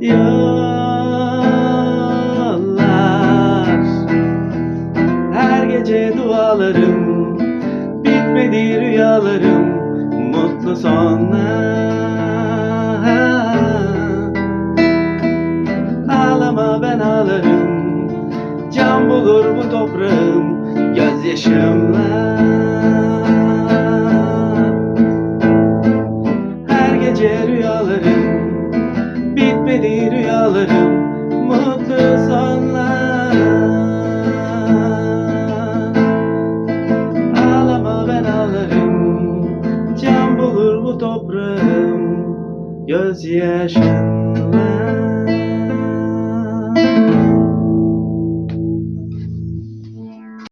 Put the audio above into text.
Yollar. Her gece dualarım Bitmedi rüyalarım Mutlu sonlar. Ağlama ben ağlarım Can bulur bu toprağım Gözyaşımla gözyaşınla